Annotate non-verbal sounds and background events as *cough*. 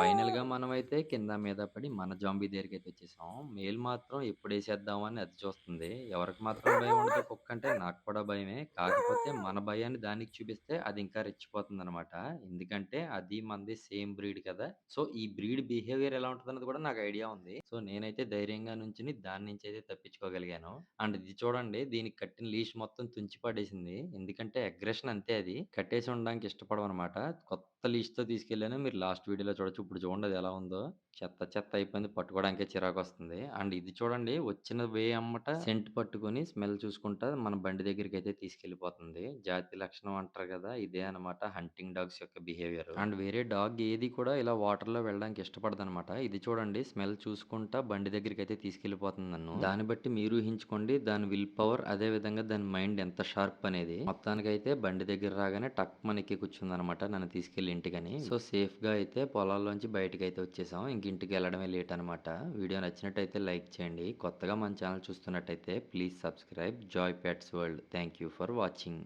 ఫైనల్‌గా మనమైతే కింద మీద పడి మన జాంబీ దగ్గరికైతే వచ్చేసాం. మేల్ మాత్రం ఎప్పుడేసేద్దామా అని అది చూస్తుంది. ఎవరికి మాత్రం భయం ఉండదు కుక్కంటే నాకు కూడా భయమే. కాకపోతే *laughs* మన భయాన్ని దానికి చూపిస్తే అది ఇంకా రెచ్చిపోతుందనమాట. ఎందుకంటే అది మనది సేమ్ బ్రీడ్ కదా! సో, ఈ బ్రీడ్ బిహేవియర్ ఎలా ఉంటదన్నది కూడా నాకు ఐడియా ఉంది. సో, నేనైతే ధైర్యంగా నుంచుని దాని నుంచయితే తప్పించుకోగలిగాను. అండ్ ఇది చూడండి దీనికి కట్టిన లీష్ మొత్తం తుంచి పడేసింది. ఎందుకంటే అగ్రెషన్ అంతే అది. కట్టేసి ఉండడానికి ఇష్టపడమనమాట. కొత్త లీష్‌తో తీసుకెళ్ళాను. మీరు లాస్ట్ వీడియోలో చూడొచ్చు. ఇప్పుడు చూడండి అది ఎలా ఉందో. చెత్త చెత్త అయిపోయింది. పట్టుకోవడానికే చిరాకొస్తుంది. అండ్ ఇది చూడండి వచ్చిన వే అమ్మట సెంట్ పట్టుకొని స్మెల్ చూసుకుంటా మన బండి దగ్గరికి అయితే తీసుకెళ్ళిపోతుంది. జాతి లక్షణం అంటారు కదా! ఇదే అనమాట హంటింగ్ డాగ్స్ యొక్క బిహేవియర్. అండ్ వేరే డాగ్ ఏది కూడా ఇలా వాటర్లో వెళ్ళడానికి ఇష్టపడదనమాట. ఇది చూడండి స్మెల్ చూసుకుంటా బండి దగ్గరికి అయితే తీసుకెళ్ళిపోతుంది నన్ను. దాన్ని బట్టి మీరు ఊహించుకోండి దాని విల్ పవర్ అదే విధంగా దాని మైండ్ ఎంత షార్ప్ అనేది. మొత్తానికైతే బండి దగ్గర రాగానే టక్‌మని కూర్చుంది కూర్చుందనమాట నన్ను తీసుకెళ్ళి ఇంటికని. సో, సేఫ్‌గా అయితే పొలాల్లోంచి బయటికైతే వచ్చేసాం. ఇంక ఇంటికి వెళ్ళడమే లేట్ అనమాట. వీడియో నచ్చినట్టయితే లైక్ చేయండి. కొత్తగా మన ఛానల్ చూస్తున్నట్టయితే please subscribe joy pets world. Thank you for watching.